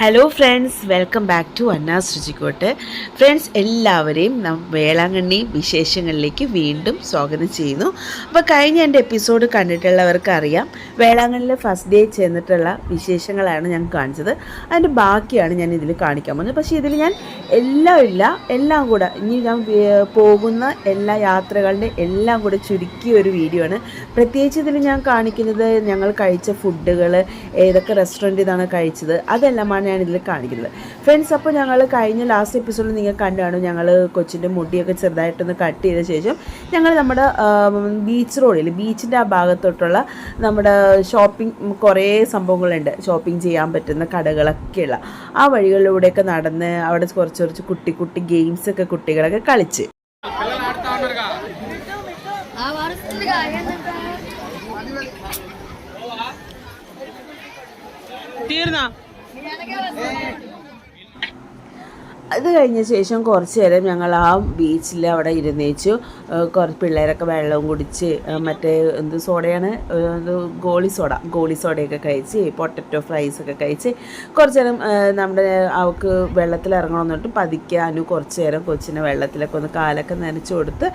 Hello friends welcome back to Anna's രുചിക്കോട്ട് friends എല്ലാവരെയും വേളാങ്കണ്ണി വിശേഷങ്ങളിലേക്ക് വീണ്ടും സ്വാഗതം ചെയ്യുന്നു. അപ്പോൾ കഴിഞ്ഞ എന്റെ എപ്പിസോഡ് കണ്ടിട്ടുള്ളവർക്ക് അറിയാം വേളാങ്കണ്ണിലെ ഫസ്റ്റ് ഡേ ചെന്നിട്ടുള്ള വിശേഷങ്ങളാണ് ഞാൻ കാണിച്ചത്. അതിന്റെ ബാക്കിയാണ് ഞാൻ ഇതിൽ കാണിക്കാൻ പോകുന്നത്. പക്ഷേ ഇതിൽ ഞാൻ എല്ലാം ഇല്ല എല്ലാം കൂടെ ഇനി ഞാൻ പോകുന്ന എല്ലാ യാത്രകളുടെ എല്ലാം കൂടെ ചുരുക്കിയ ഒരു വീഡിയോ ആണ്. പ്രത്യേകിച്ച് ഇതിൽ ഞാൻ കാണിക്കുന്നത് ഞങ്ങൾ കഴിച്ച ഫുഡുകൾ ഏതൊക്കെ റെസ്റ്റോറന്റിൽ നിന്നാണ് കഴിച്ചത് അതെല്ലാമാണ് ഞാൻ ഇതിൽ കാണിക്കുന്നത്. ഫ്രണ്ട്സ് അപ്പോൾ ഞങ്ങൾ കഴിഞ്ഞ ലാസ്റ്റ് എപ്പിസോഡിൽ നിങ്ങൾ കണ്ടാണ് ഞങ്ങൾ കൊച്ചിന്റെ മുടിയൊക്കെ ചെറുതായിട്ടൊന്ന് കട്ട് ചെയ്ത ശേഷം ഞങ്ങൾ നമ്മുടെ ബീച്ച് റോഡിൽ ബീച്ചിന്റെ ആ ഭാഗത്തോട്ടുള്ള നമ്മുടെ ഷോപ്പിംഗ് കുറേ സംഭവങ്ങളുണ്ട്. ഷോപ്പിംഗ് ചെയ്യാൻ പറ്റുന്ന കടകളൊക്കെയുള്ള ആ വഴികളിലൂടെയൊക്കെ നടന്ന് അവിടെ കുറച്ച് കുറച്ച് കുട്ടി കുട്ടി ഗെയിംസൊക്കെ കുട്ടികളൊക്കെ കളിച്ച്. തീർന്നാ? Yana gelesin. അത് കഴിഞ്ഞ ശേഷം കുറച്ച് നേരം ഞങ്ങൾ ആ ബീച്ചിൽ അവിടെ ഇരുന്നേച്ചു. കുറച്ച് പിള്ളേരൊക്കെ വെള്ളവും കുടിച്ച് മറ്റേ എന്ത് സോഡയാണ്? ഗോളി സോഡ ഗോളി സോഡയൊക്കെ കഴിച്ച് പൊട്ടറ്റോ ഫ്രൈസ് ഒക്കെ കഴിച്ച് കുറച്ച് നേരം നമ്മുടെ അവൾക്ക് വെള്ളത്തിൽ ഇറങ്ങണമെന്നിട്ട് പറഞ്ഞിട്ട് പതിക്കാനും കുറച്ച് നേരം കൊച്ചിനെ വെള്ളത്തിലൊക്കെ ഒന്ന് കാലൊക്കെ നനച്ചു കൊടുത്ത്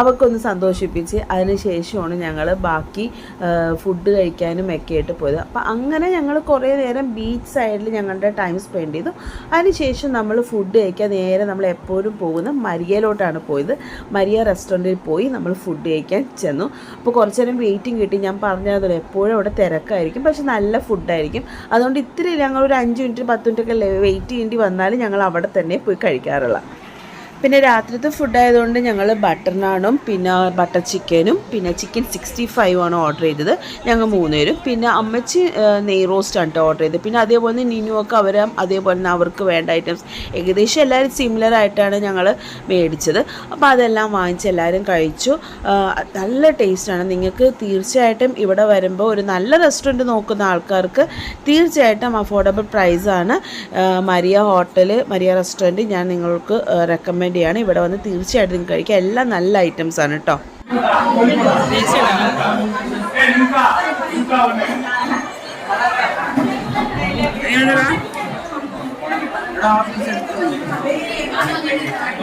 അവൾക്കൊന്ന് സന്തോഷിപ്പിച്ച് അതിന് ശേഷമാണ് ഞങ്ങൾ ബാക്കി ഫുഡ് കഴിക്കാനും ഒക്കെ ആയിട്ട് പോയത്. അപ്പം അങ്ങനെ ഞങ്ങൾ കുറേ നേരം ബീച്ച് സൈഡിൽ ഞങ്ങളുടെ ടൈം സ്പെൻഡ് ചെയ്തു. അതിനുശേഷം നമ്മൾ ഫുഡ് കഴിക്കാൻ നേരെ നമ്മൾ എപ്പോഴും പോകുന്ന മരിയയിലോട്ടാണ് പോയത്. മരിയ റെസ്റ്റോറന്റിൽ പോയി നമ്മൾ ഫുഡ് കഴിക്കാൻ ചെന്നു. അപ്പോൾ കുറച്ച് നേരം വെയിറ്റിംഗ് കിട്ടി. ഞാൻ പറഞ്ഞതല്ലോ എപ്പോഴും അവിടെ തിരക്കായിരിക്കും. പക്ഷെ നല്ല ഫുഡായിരിക്കും. അതുകൊണ്ട് ഇത്തിരി ഞങ്ങൾ ഒരു അഞ്ച് മിനിറ്റ് പത്ത് മിനിറ്റൊക്കെ വെയിറ്റ് ചെയ്യേണ്ടി വന്നാലും ഞങ്ങൾ അവിടെ തന്നെ പോയി കഴിക്കാറുള്ള പിന്നെ രാത്രിത്തെ ഫുഡ് ആയതുകൊണ്ട് ഞങ്ങൾ ബട്ടർ നാണും പിന്നെ ബട്ടർ ചിക്കനും പിന്നെ ചിക്കൻ സിക്സ്റ്റി ഫൈവ് ആണ് ഓർഡർ ചെയ്തത്. ഞങ്ങൾ മൂന്നുപേരും. പിന്നെ അമ്മച്ചി നെയ് റോസ്റ്റ് ആണ് ഓർഡർ ചെയ്തത്. പിന്നെ അതേപോലെ തന്നെ നിനുവൊക്കെ അവർ അതേപോലെ തന്നെ അവർക്ക് വേണ്ട ഐറ്റംസ് ഏകദേശം എല്ലാവരും സിമിലർ ആയിട്ടാണ് ഞങ്ങൾ മേടിച്ചത്. അപ്പോൾ അതെല്ലാം വാങ്ങിച്ച് എല്ലാവരും കഴിച്ചു. നല്ല ടേസ്റ്റാണ് നിങ്ങൾക്ക് തീർച്ചയായിട്ടും ഇവിടെ വരുമ്പോൾ ഒരു നല്ല റെസ്റ്റോറന്റ് നോക്കുന്ന ആൾക്കാർക്ക് തീർച്ചയായിട്ടും അഫോർഡബിൾ പ്രൈസാണ് മരിയ ഹോട്ടൽ മരിയ റെസ്റ്റോറന്റ് ഞാൻ നിങ്ങൾക്ക് റെക്കമെൻഡ് ചെയ്യാണ് ഇവിടെ വന്ന് തീർച്ചയായിട്ടും നിങ്ങൾക്ക് കഴിക്കുക എല്ലാം നല്ല ഐറ്റംസ് ആണ് കേട്ടോ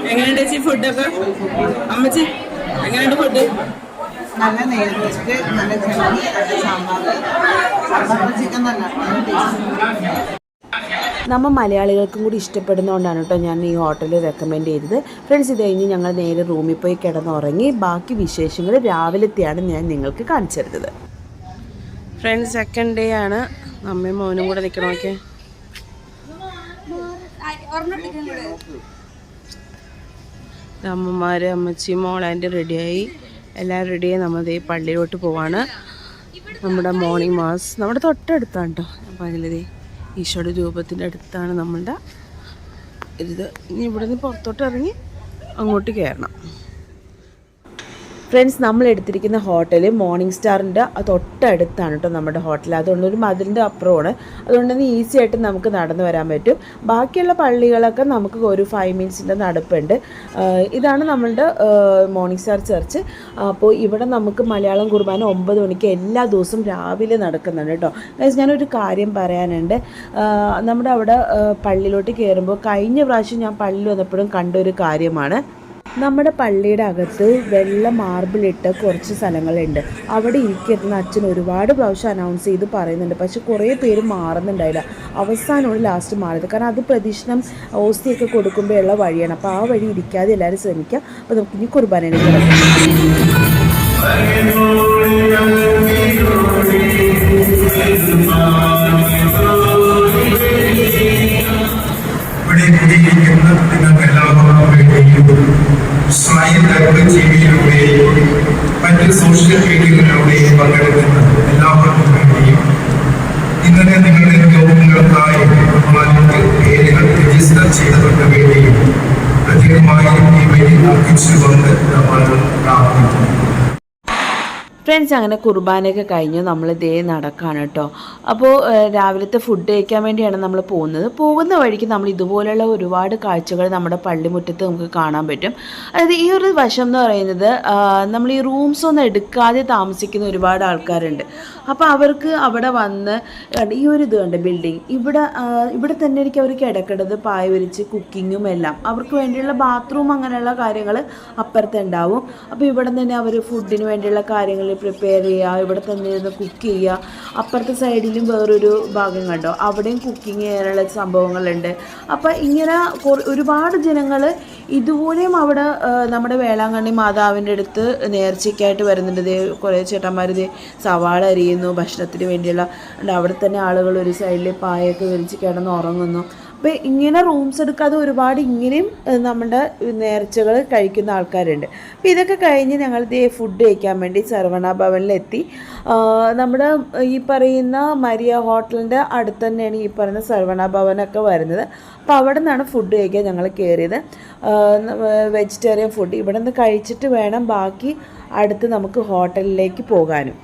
എങ്ങനെയുണ്ട് ചേച്ചി ഫുഡൊക്കെ? അമ്മച്ചി എങ്ങനെയുണ്ട് ഫുഡ്? നല്ല നെയ് നല്ല ചട്നി നല്ല സാമ്പാർ. സാമ്പാർ ചിക്കൻ തന്നെ. നമ്മൾ മലയാളികൾക്കും കൂടി ഇഷ്ടപ്പെടുന്നതുകൊണ്ടാണ് കേട്ടോ ഞാൻ ഈ ഹോട്ടൽ റെക്കമെൻഡ് ചെയ്തത്. ഫ്രണ്ട്സ് ഇത് കഴിഞ്ഞ് ഞങ്ങൾ നേരെ റൂമിൽ പോയി കിടന്നുറങ്ങി. ബാക്കി വിശേഷങ്ങൾ രാവിലത്തെയാണ് ഞാൻ നിങ്ങൾക്ക് കാണിച്ചു തരുന്നത്. ഫ്രണ്ട്സ് സെക്കൻഡ് ഡേ ആണ്. അമ്മയും മോനും കൂടെ നിൽക്കണം ഓക്കെ അമ്മമാർ അമ്മച്ചി മോളാന്റെ റെഡിയായി. എല്ലാം റെഡിയായി നമ്മൾ ഈ പള്ളിയിലോട്ട് പോവാണ്. നമ്മുടെ മോർണിംഗ് മാസ് നമ്മുടെ തൊട്ടടുത്താണ് കേട്ടോ ഞാൻ പറഞ്ഞില്ലേ ഈശോയുടെ രൂപത്തിന്റെ അടുത്താണ് നമ്മളുടെ ഇത്. ഇനി ഇവിടെ നിന്ന് പുറത്തോട്ട് ഇറങ്ങി അങ്ങോട്ട് കയറണം. ഫ്രണ്ട്സ് നമ്മൾ എടുത്തിരിക്കുന്ന ഹോട്ടൽ മോർണിംഗ് സ്റ്റാറിന്റെ തൊട്ടടുത്താണ് കേട്ടോ നമ്മുടെ ഹോട്ടൽ അതുകൊണ്ട് ഒരു മതിലിന്റെ അപ്പുറമാണ്. അതുകൊണ്ട് തന്നെ ഈസി ആയിട്ട് നമുക്ക് നടന്നു വരാൻ പറ്റും. ബാക്കിയുള്ള പള്ളികളൊക്കെ നമുക്ക് ഒരു ഫൈവ് മിനിറ്റ്സിന്റെ നടപ്പുണ്ട്. ഇതാണ് നമ്മളുടെ മോർണിംഗ് സ്റ്റാർ ചർച്ച് അപ്പോൾ ഇവിടെ നമുക്ക് മലയാളം കുർബാന ഒമ്പത് മണിക്ക് എല്ലാ ദിവസവും രാവിലെ നടക്കുന്നുണ്ട് കേട്ടോ ഗൈസ് ഞാനൊരു കാര്യം പറയാനുണ്ട്. നമ്മുടെ അവിടെ പള്ളിയിലോട്ട് കയറുമ്പോൾ കഴിഞ്ഞ പ്രാവശ്യം ഞാൻ പള്ളിയിൽ വന്നപ്പോഴും കണ്ട ഒരു കാര്യമാണ്. നമ്മുടെ പള്ളിയുടെ അകത്ത് വെള്ള മാർബിളിട്ട കുറച്ച് സ്ഥലങ്ങളുണ്ട്. അവിടെ ഇരിക്കുന്ന അച്ഛൻ ഒരുപാട് പ്രാവശ്യം അനൗൺസ് ചെയ്ത് പറയുന്നുണ്ട്. പക്ഷെ കുറേ പേര് മാറുന്നുണ്ടായില്ല. അവസാനമാണ് ലാസ്റ്റ് മാറിയത്. കാരണം അത് പ്രദക്ഷിണം ഓസ്തിയൊക്കെ കൊടുക്കുമ്പോഴുള്ള വഴിയാണ്. അപ്പോൾ ആ വഴി ഇരിക്കാതെ എല്ലാവരും ശ്രമിക്കുക അപ്പോൾ നമുക്ക് ഇനി കുർബാനയിലേക്ക് ഇവിടെ നിങ്ങൾക്ക് എല്ലാവർക്കും വേണ്ടിയും സ്വയം ലൈവ് ടിവിയിലൂടെയും മറ്റ് സോഷ്യൽ മീഡിയകളിലൂടെയും പങ്കെടുക്കുന്ന എല്ലാവർക്കും വേണ്ടിയും ഇന്നലെ നിങ്ങളുടെ രോഗങ്ങൾക്കായി ബഹുമാനത്തിൽ പേരുകൾ രജിസ്റ്റർ ചെയ്തവർക്ക് വേണ്ടിയും പ്രത്യേകമായി ഈ വഴി അർപ്പിച്ചുകൊണ്ട് നമ്മൾ പ്രാർത്ഥിക്കുന്നു. ഫ്രണ്ട്സ് അങ്ങനെ കുർബാനയൊക്കെ കഴിഞ്ഞു നമ്മൾ ഇതേ നടക്കാണ് കേട്ടോ. അപ്പോൾ രാവിലത്തെ ഫുഡ് കഴിക്കാൻ വേണ്ടിയാണ് നമ്മൾ പോകുന്നത്. പോകുന്ന വഴിക്ക് നമ്മൾ ഇതുപോലെയുള്ള ഒരുപാട് കാഴ്ചകൾ നമ്മുടെ പള്ളിമുറ്റത്ത് നമുക്ക് കാണാൻ പറ്റും. അതായത് ഈ ഒരു വശം എന്ന് പറയുന്നത് നമ്മൾ ഈ റൂംസ് ഒന്നും എടുക്കാതെ താമസിക്കുന്ന ഒരുപാട് ആൾക്കാരുണ്ട്. അപ്പോൾ അവർക്ക് അവിടെ വന്ന് ഈ ഒരു ഇത് കണ്ട് ബിൽഡിംഗ് ഇവിടെ ഇവിടെ തന്നെ എനിക്ക് അവർ കിടക്കേണ്ടത് പായ വിരിച്ച് കുക്കിങ്ങും എല്ലാം. അവർക്ക് വേണ്ടിയുള്ള ബാത്റൂം അങ്ങനെയുള്ള കാര്യങ്ങൾ അപ്പുറത്ത് ഉണ്ടാവും. അപ്പോൾ ഇവിടെ തന്നെ അവർ ഫുഡിന് വേണ്ടിയുള്ള കാര്യങ്ങൾ പ്രിപ്പയർ ചെയ്യുക ഇവിടെ തന്നെ ഇരുന്ന് കുക്ക് ചെയ്യുക. അപ്പുറത്തെ സൈഡിലും വേറൊരു ഭാഗം കണ്ടോ? അവിടെയും കുക്കിംഗ് ചെയ്യാനുള്ള സംഭവങ്ങളുണ്ട്. അപ്പോൾ ഇങ്ങനെ ഒരുപാട് ജനങ്ങൾ ഇതുപോലെയും അവിടെ നമ്മുടെ വേളാങ്കണ്ണി മാതാവിന്റെ അടുത്ത് നേർച്ചയ്ക്കായിട്ട് വരുന്നുണ്ട്. ദേ കുറേ ചേട്ടന്മാർ ദേ സവാള അരിയുന്നു ഭക്ഷണത്തിന് വേണ്ടിയുള്ള. അവിടെ തന്നെ ആളുകൾ ഒരു സൈഡിൽ പായൊക്കെ വിരിച്ച് കിടന്ന് ഉറങ്ങുന്നു. അപ്പോൾ ഇങ്ങനെ റൂംസ് എടുക്കാതെ ഒരുപാട് ഇങ്ങനെയും നമ്മുടെ നേർച്ചകൾ കഴിക്കുന്ന ആൾക്കാരുണ്ട്. അപ്പോൾ ഇതൊക്കെ കഴിഞ്ഞ് ഞങ്ങൾ ദേ ഫുഡ് കഴിക്കാൻ വേണ്ടി സർവണ ഭവനിലെത്തി. നമ്മുടെ ഈ പറയുന്ന മരിയ ഹോട്ടലിന്റെ അടുത്ത് തന്നെയാണ് ഈ പറയുന്ന സർവണ ഭവനൊക്കെ വരുന്നത്. അപ്പോൾ അവിടെ നിന്നാണ് ഫുഡ് കഴിക്കാൻ ഞങ്ങൾ കയറിയത്. വെജിറ്റേറിയൻ ഫുഡ് ഇവിടെ നിന്ന് കഴിച്ചിട്ട് വേണം ബാക്കി അടുത്ത് നമുക്ക് ഹോട്ടലിലേക്ക് പോകാനും.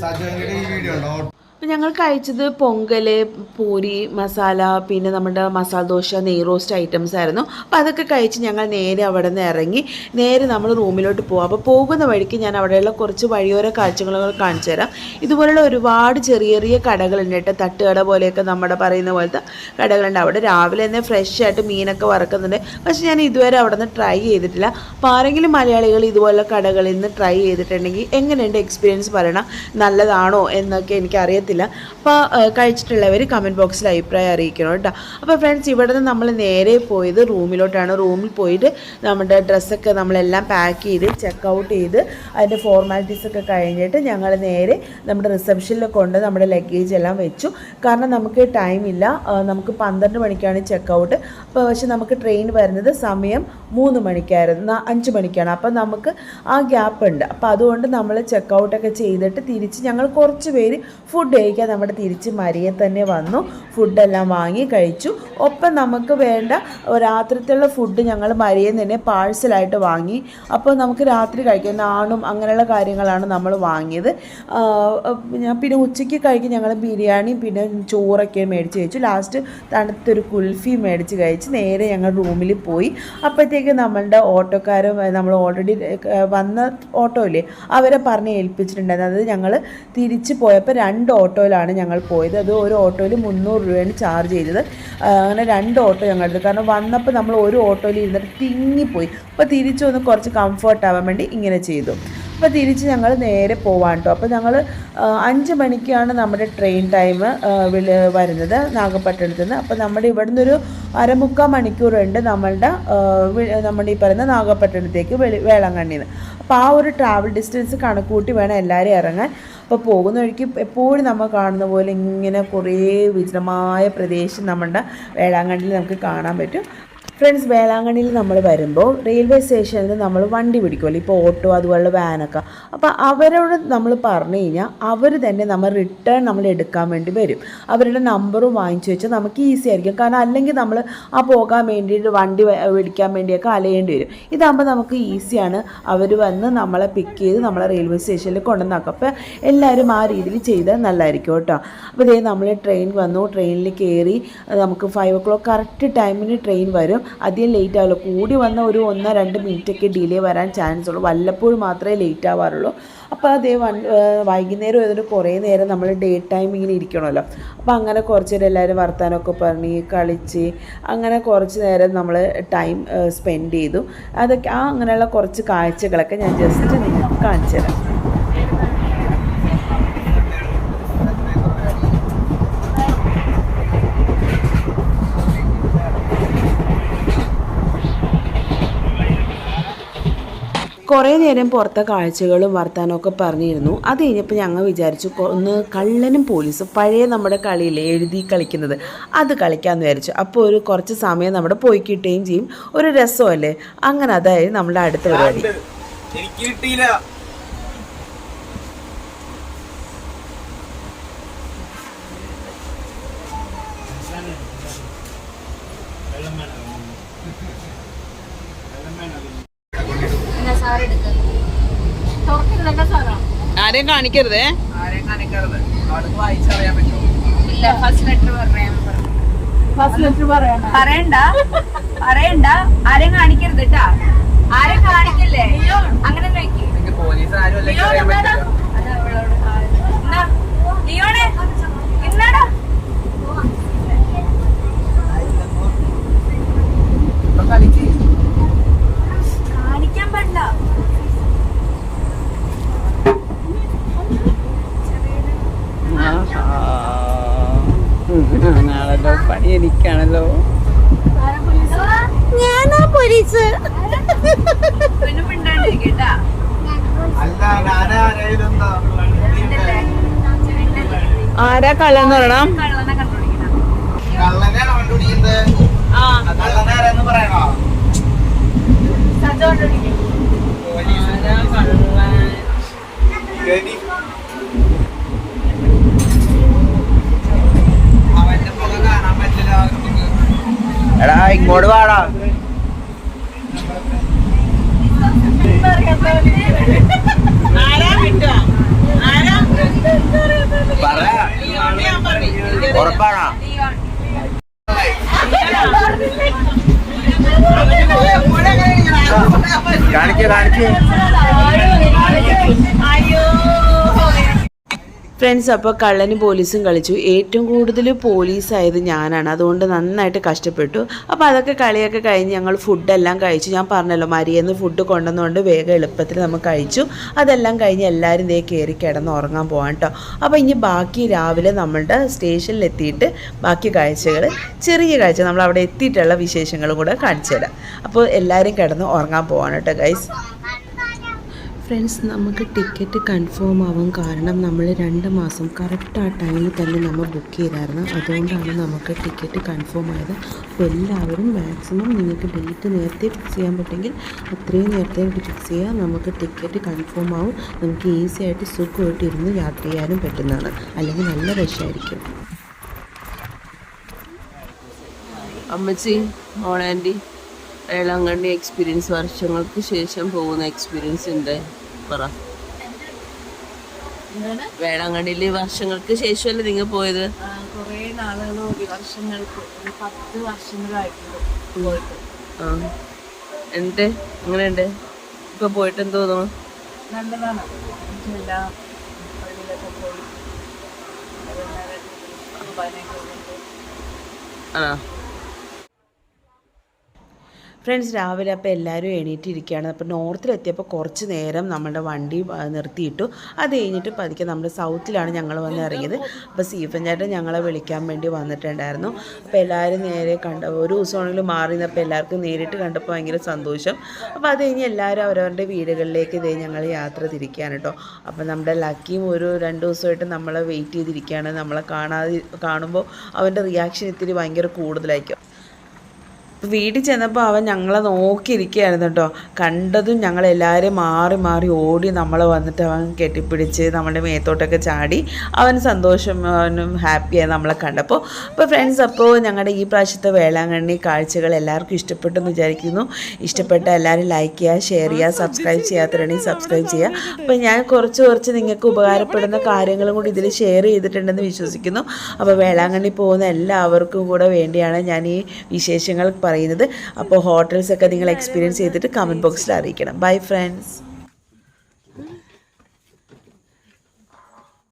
സജുവിന്റെ ഈ വീഡിയോ ഉണ്ടോ അപ്പം ഞങ്ങൾ കഴിച്ചത് പൊങ്കൽ പൂരി മസാല പിന്നെ നമ്മുടെ മസാല ദോശ നെയ് റോസ്റ്റ് ഐറ്റംസ് ആയിരുന്നു. അപ്പോൾ അതൊക്കെ കഴിച്ച് ഞങ്ങൾ നേരെ അവിടെ നിന്ന് ഇറങ്ങി. നേരെ നമ്മൾ റൂമിലോട്ട് പോകും അപ്പോൾ പോകുന്ന വഴിക്ക് ഞാൻ അവിടെയുള്ള കുറച്ച് വഴിയോര കാഴ്ചകൾ കാണിച്ചു തരാം. ഇതുപോലുള്ള ഒരുപാട് ചെറിയ ചെറിയ കടകളുണ്ട് കേട്ടോ. തട്ടുകട പോലെയൊക്കെ നമ്മുടെ പറയുന്ന പോലത്തെ കടകളുണ്ട്. അവിടെ രാവിലെ തന്നെ ഫ്രഷ് ആയിട്ട് മീനൊക്കെ വറക്കുന്നുണ്ട്. പക്ഷെ ഞാൻ ഇതുവരെ അവിടെ നിന്ന് ട്രൈ ചെയ്തിട്ടില്ല. അപ്പോൾ ആരെങ്കിലും മലയാളികൾ ഇതുപോലുള്ള കടകളിൽ നിന്ന് ട്രൈ ചെയ്തിട്ടുണ്ടെങ്കിൽ എങ്ങനെയുണ്ട് എക്സ്പീരിയൻസ് പറയണം? നല്ലതാണോ എന്നൊക്കെ എനിക്ക് അറിയത്തില്ല. അപ്പോൾ കഴിച്ചിട്ടുള്ളവർ കമന്റ് ബോക്സിൽ അഭിപ്രായം അറിയിക്കണം കേട്ടോ. അപ്പോൾ ഫ്രണ്ട്സ് ഇവിടെ നിന്ന് നമ്മൾ നേരെ പോയത് റൂമിലോട്ടാണ്. റൂമിൽ പോയിട്ട് നമ്മുടെ ഡ്രസ്സൊക്കെ നമ്മളെല്ലാം പാക്ക് ചെയ്ത് ചെക്ക് ഔട്ട് ചെയ്ത് അതിന്റെ ഫോർമാലിറ്റീസ് ഒക്കെ കഴിഞ്ഞിട്ട് ഞങ്ങൾ നേരെ നമ്മുടെ റിസപ്ഷനിൽ കൊണ്ട് നമ്മുടെ ലഗേജ് എല്ലാം വെച്ചു. കാരണം നമുക്ക് ടൈം ഇല്ല. നമുക്ക് പന്ത്രണ്ട് മണിക്കാണ് ചെക്ക് ഔട്ട് അപ്പോൾ പക്ഷെ നമുക്ക് ട്രെയിൻ വരുന്നത് സമയം മൂന്ന് മണിക്കായിരുന്നു. അഞ്ച് മണിക്കാണ്. അപ്പോൾ നമുക്ക് ആ ഗ്യാപ്പ് ഉണ്ട്. അപ്പോൾ അതുകൊണ്ട് നമ്മൾ ചെക്ക് ഔട്ടൊക്കെ ചെയ്തിട്ട് തിരിച്ച് ഞങ്ങൾ കുറച്ച് പേര് ഫുഡ് കഴിക്കാൻ നമ്മുടെ തിരിച്ച് മരിയെ തന്നെ വന്നു ഫുഡെല്ലാം വാങ്ങി കഴിച്ചു. ഒപ്പം നമുക്ക് വേണ്ട രാത്രിത്തുള്ള ഫുഡ് ഞങ്ങൾ മരിയെ തന്നെ പാഴ്സലായിട്ട് വാങ്ങി. അപ്പോൾ നമുക്ക് രാത്രി കഴിക്കാൻ നാണും അങ്ങനെയുള്ള കാര്യങ്ങളാണ് നമ്മൾ വാങ്ങിയത്. പിന്നെ ഉച്ചയ്ക്ക് കഴിക്കും. ഞങ്ങൾ ബിരിയാണി പിന്നെ ചോറൊക്കെ മേടിച്ച് കഴിച്ചു. ലാസ്റ്റ് തണുത്തൊരു കുൽഫി മേടിച്ച് കഴിച്ച് നേരെ ഞങ്ങൾ റൂമിൽ പോയി. അപ്പോഴത്തേക്ക് നമ്മളുടെ ഓട്ടോക്കാരും നമ്മൾ ഓൾറെഡി വന്ന ഓട്ടോ ഇല്ലേ അവരെ പറഞ്ഞ് ഏൽപ്പിച്ചിട്ടുണ്ടായിരുന്നു. അത് ഞങ്ങൾ തിരിച്ച് പോയപ്പോൾ രണ്ട് ഓട്ടോയിലാണ് ഞങ്ങൾ പോയത്. അത് ഒരു ഓട്ടോയിൽ മുന്നൂറ് രൂപയാണ് ചാർജ് ചെയ്തത്. അങ്ങനെ രണ്ട് ഓട്ടോ ഞങ്ങൾ എടുത്തു കാരണം വന്നപ്പോൾ നമ്മൾ ഒരു ഓട്ടോയിൽ ഇരുന്നിട്ട് തിങ്ങിപ്പോയി. അപ്പോൾ തിരിച്ചു വന്ന് കുറച്ച് കംഫർട്ട് ആവാൻ വേണ്ടി ഇങ്ങനെ ചെയ്തു. അപ്പോൾ തിരിച്ച് ഞങ്ങൾ നേരെ പോവാൻ കേട്ടോ അപ്പോൾ ഞങ്ങൾ അഞ്ച് മണിക്കാണ് നമ്മുടെ ട്രെയിൻ ടൈം വരുന്നത് നാഗപട്ടണത്തിൽ നിന്ന്. അപ്പോൾ നമ്മുടെ ഇവിടുന്ന് ഒരു അരമുക്കാൽ മണിക്കൂറുണ്ട് നമ്മളുടെ നമ്മുടെ ഈ പറയുന്ന നാഗപട്ടണത്തേക്ക് വെളി വേളാങ്കണ്ണിയിൽ അപ്പോൾ ആ ഒരു ട്രാവൽ ഡിസ്റ്റൻസ് കണക്കൂട്ടി വേണം എല്ലാവരും ഇറങ്ങാൻ. അപ്പോൾ പോകുന്ന വഴിക്ക് എപ്പോഴും നമ്മൾ കാണുന്ന പോലെ ഇങ്ങനെ കുറേ വിജനമായ പ്രദേശം നമ്മുടെ വേളാങ്കണ്ണിൽ നമുക്ക് കാണാൻ പറ്റും. ഫ്രണ്ട്സ് വേളാങ്കണ്ണിയിൽ നമ്മൾ വരുമ്പോൾ റെയിൽവേ സ്റ്റേഷനിൽ നിന്ന് നമ്മൾ വണ്ടി പിടിക്കുമല്ലോ ഇപ്പോൾ ഓട്ടോ അതുപോലുള്ള വാനൊക്കെ അപ്പോൾ അവരോട് നമ്മൾ പറഞ്ഞു കഴിഞ്ഞാൽ അവർ തന്നെ നമ്മൾ റിട്ടേൺ നമ്മൾ എടുക്കാൻ വേണ്ടി വരും. അവരുടെ നമ്പറും വാങ്ങിച്ചു വെച്ചാൽ നമുക്ക് ഈസി ആയിരിക്കും. കാരണം അല്ലെങ്കിൽ നമ്മൾ ആ പോകാൻ വേണ്ടിയിട്ട് വണ്ടി പിടിക്കാൻ വേണ്ടിയൊക്കെ അലയേണ്ടി വരും. ഇതാകുമ്പോൾ നമുക്ക് ഈസിയാണ് അവർ വന്ന് നമ്മളെ പിക്ക് ചെയ്ത് നമ്മളെ റെയിൽവേ സ്റ്റേഷനിൽ കൊണ്ടുവന്നാക്കും. അപ്പോൾ എല്ലാവരും ആ രീതിയിൽ ചെയ്താൽ നല്ലതായിരിക്കും കേട്ടോ. അപ്പോൾ ഇതേ നമ്മൾ ട്രെയിൻ വന്നു. ട്രെയിനിൽ കയറി നമുക്ക് ഫൈവ് ഒ ക്ലോക്ക് കറക്റ്റ് ടൈമിന് ട്രെയിൻ വരും. അധികം ലേറ്റ് ആവുള്ളൂ. കൂടി വന്ന ഒരു ഒന്നോ രണ്ട് മിനിറ്റൊക്കെ ഡിലേ വരാൻ ചാൻസ് ഉള്ളൂ. വല്ലപ്പോഴും മാത്രമേ ലേറ്റ് ആവാറുള്ളൂ. അപ്പോൾ അതേ വൺ വൈകുന്നേരം ഏതൊരു കുറേ നേരം നമ്മൾ ഡേ ടൈം ഇങ്ങനെ ഇരിക്കണമല്ലോ. അപ്പോൾ അങ്ങനെ കുറച്ച് നേരം എല്ലാവരും വർത്താനമൊക്കെ പറഞ്ഞ് കളിച്ച് അങ്ങനെ കുറച്ച് നേരം നമ്മൾ ടൈം സ്പെൻഡ് ചെയ്തു. അതൊക്കെ ആ അങ്ങനെയുള്ള കുറച്ച് കാഴ്ചകളൊക്കെ ഞാൻ ജസ്റ്റ് നിങ്ങൾക്ക് കാണിച്ചു തരാം കുറേ നേരം പുറത്തെ കാഴ്ചകളും വർത്താനമൊക്കെ പറഞ്ഞിരുന്നു. അത് കഴിഞ്ഞപ്പോൾ ഞങ്ങൾ വിചാരിച്ചു ഒന്ന് കള്ളനും പോലീസും പഴയ നമ്മുടെ കളിയിൽ എഴുതി കളിക്കുന്നത്. അത് കളിക്കാമെന്ന് വിചാരിച്ചു. അപ്പോൾ ഒരു കുറച്ച് സമയം നമ്മുടെ പോയി കിട്ടുകയും ചെയ്യും. ഒരു രസമല്ലേ? അങ്ങനെ അതായത് നമ്മുടെ അടുത്ത പരിപാടി. എനിക്ക് കിട്ടിയില്ല എന്നാ സാർ എടുക്ക തുറക്കുന്നില്ല സാറാ ആരെയും കാണിക്കരുതേ ആരെയും കാണിക്കരുത് അവർക്ക് വായിച്ചറിയാൻ പറ്റുമോ ഇല്ല ഫസ്റ്റ് ലെറ്റർ പറയാൻ ഫസ്റ്റ് ലെറ്റർ പറയണ്ട. പറയണ്ട. ആരെയും കാണിക്കരുത് കേട്ടാ ആരെ കാണിക്കല്ലേ? അങ്ങനെ നോക്കി. എനിക്ക് പോലീസ് ആരും അല്ലെങ്കിൽ അറിയാൻ പറ്റില്ല അത് അവളോട് എന്നാ ലിയോണേ എന്നാടാ ഇപ്പൊ കളിക്ക് കാണിക്കാൻ പാടില്ല ആണല്ലോ പണി എനിക്കാണല്ലോ. ഞാനാ പോലീസ്. ആരാ കള്ളെന്ന് പറയണം? കള്ളനെ കണ്ടുപിടിക്കണം കള്ളനെയാണോ കണ്ടുപിടിക്കുന്നത്? ആ. കള്ളനാരെന്ന് പറയണോ? സജ കണ്ടുപിടിക്കും. എടാ ഇങ്ങോട്ട് വാടാ. ഉറപ്പാണോ? കാണിക്കേ കാണിക്കേ. ഫ്രണ്ട്സ് അപ്പോൾ കള്ളനും പോലീസും കളിച്ചു. ഏറ്റവും കൂടുതൽ പോലീസായത് ഞാനാണ്. അതുകൊണ്ട് നന്നായിട്ട് കഷ്ടപ്പെട്ടു. അപ്പോൾ അതൊക്കെ കളിയൊക്കെ കഴിഞ്ഞ് ഞങ്ങൾ ഫുഡെല്ലാം കഴിച്ചു. ഞാൻ പറഞ്ഞല്ലോ മരിയെന്ന് ഫുഡ് കൊണ്ടുവന്നുകൊണ്ട് വേഗം എളുപ്പത്തിൽ നമ്മൾ കഴിച്ചു. അതെല്ലാം കഴിഞ്ഞ് എല്ലാവരും ദേ കയറി കിടന്ന് ഉറങ്ങാൻ പോകാം കേട്ടോ അപ്പോൾ ഇനി ബാക്കി രാവിലെ നമ്മളുടെ സ്റ്റേഷനിലെത്തിയിട്ട് ബാക്കി കാഴ്ചകൾ ചെറിയ കാഴ്ച. നമ്മൾ അവിടെ എത്തിയിട്ടുള്ള വിശേഷങ്ങളും കൂടെ കാണിച്ചു തരാം. അപ്പോൾ എല്ലാവരും കിടന്ന് ഉറങ്ങാൻ പോവാണ് കേട്ടോ ഗൈസ് ഫ്രണ്ട്സ് നമുക്ക് ടിക്കറ്റ് കൺഫേം ആവാൻ കാരണം നമ്മൾ രണ്ട് മാസം കറക്റ്റ് ആ ടൈമിൽ തന്നെ നമ്മൾ ബുക്ക് ചെയ്തായിരുന്നു. അതുകൊണ്ടാണ് നമുക്ക് ടിക്കറ്റ് കൺഫേം ആയത്. അപ്പോൾ എല്ലാവരും മാക്സിമം നിങ്ങൾക്ക് ഡേറ്റ് നേരത്തെ ഫിക്സ് ചെയ്യാൻ പറ്റുമെങ്കിൽ അത്രയും നേരത്തെ ഫിക്സ് ചെയ്യുക നമുക്ക് ടിക്കറ്റ് കൺഫേം ആവും. നമുക്ക് ഈസി ആയിട്ട് സുഖമായിട്ട് ഇരുന്ന് യാത്ര ചെയ്യാനും പറ്റുന്നതാണ്. അല്ലെങ്കിൽ നല്ല രസമായിരിക്കും. അമ്മച്ചി മോളാന്റി വേളാങ്കണ്ണി എക്സ്പീരിയൻസ് വർഷങ്ങൾക്ക് ശേഷം പോകുന്ന എക്സ്പീരിയൻസ് ഉണ്ട് പറ. വേളാങ്കണ്ണിയിൽ വർഷങ്ങൾക്ക് ശേഷമല്ലേ നിങ്ങൾ പോയത്? കുറേ നാളുകൾ ഒരു വർഷങ്ങൾക്ക് പത്ത് വർഷങ്ങളായിട്ടുണ്ട് പോയിട്ട്. ആ. എന്നിട്ട് എങ്ങനെയുണ്ട്? ഇപ്പൊ പോയിട്ട് എന്ത് തോന്നുന്നു? നല്ലതാണ്. എല്ലാം പോയി. ആണോ ഫ്രണ്ട്സ് രാവിലെ അപ്പോൾ എല്ലാവരും എണീറ്റിരിക്കുകയാണ്. അപ്പോൾ നോർത്തിലെത്തിയപ്പോൾ കുറച്ച് നേരം നമ്മുടെ വണ്ടി നിർത്തിയിട്ടു. അത് കഴിഞ്ഞിട്ട് പതുക്കെ നമ്മുടെ സൗത്തിലാണ് ഞങ്ങൾ വന്ന് ഇറങ്ങിയത്. അപ്പോൾ സീഫൻ ചേട്ടൻ ഞങ്ങളെ വിളിക്കാൻ വേണ്ടി വന്നിട്ടുണ്ടായിരുന്നു. അപ്പോൾ എല്ലാവരും നേരെ കണ്ട ഒരു ദിവസമാണെങ്കിലും മാറി നിന്നപ്പോൾ എല്ലാവർക്കും നേരിട്ട് കണ്ടപ്പോൾ ഭയങ്കര സന്തോഷം. അപ്പോൾ അത് കഴിഞ്ഞ് എല്ലാവരും അവരവരുടെ വീടുകളിലേക്ക് ഇതേ ഞങ്ങൾ യാത്ര തിരിക്കുകയാണ് കേട്ടോ. അപ്പോൾ നമ്മുടെ ലക്കിയും ഒരു രണ്ട് ദിവസമായിട്ട് നമ്മളെ വെയിറ്റ് ചെയ്തിരിക്കുകയാണ്. നമ്മളെ കാണാതെ കാണുമ്പോൾ അവന്റെ റിയാക്ഷൻ ഇത്തിരി ഭയങ്കര കൂടുതലായിരിക്കും. വീട്ടിൽ ചെന്നപ്പോൾ അവൻ ഞങ്ങളെ നോക്കിയിരിക്കുകയായിരുന്നു കേട്ടോ. കണ്ടതും ഞങ്ങളെല്ലാവരും മാറി മാറി ഓടി നമ്മളെ വന്നിട്ട് അവൻ കെട്ടിപ്പിടിച്ച് നമ്മുടെ മേത്തോട്ടൊക്കെ ചാടി അവൻ സന്തോഷം അവനും ഹാപ്പിയായി നമ്മളെ കണ്ടപ്പോൾ അപ്പോൾ ഫ്രണ്ട്സ് അപ്പോൾ ഞങ്ങളുടെ ഈ പ്രാവശ്യത്തെ വേളാങ്കണ്ണി കാഴ്ചകൾ എല്ലാവർക്കും ഇഷ്ടപ്പെട്ടെന്ന് വിചാരിക്കുന്നു. ഇഷ്ടപ്പെട്ട എല്ലാവരും ലൈക്ക് ചെയ്യുക ഷെയർ ചെയ്യുക സബ്സ്ക്രൈബ് ചെയ്യാത്തവരാണെങ്കിൽ സബ്സ്ക്രൈബ് ചെയ്യുക. അപ്പോൾ ഞാൻ കുറച്ച് കുറച്ച് നിങ്ങൾക്ക് ഉപകാരപ്പെടുന്ന കാര്യങ്ങളും കൂടി ഇതിൽ ഷെയർ ചെയ്തിട്ടുണ്ടെന്ന് വിശ്വസിക്കുന്നു. അപ്പോൾ വേളാങ്കണ്ണി പോകുന്ന എല്ലാവർക്കും കൂടെ വേണ്ടിയാണ് ഞാൻ ഈ വിശേഷങ്ങൾ പറയുന്നത്. അപ്പോൾ ഹോട്ടൽസൊക്കെ നിങ്ങൾ എക്സ്പീരിയൻസ് ചെയ്തിട്ട് കമന്റ് ബോക്സിൽ അറിയിക്കണം. Bye friends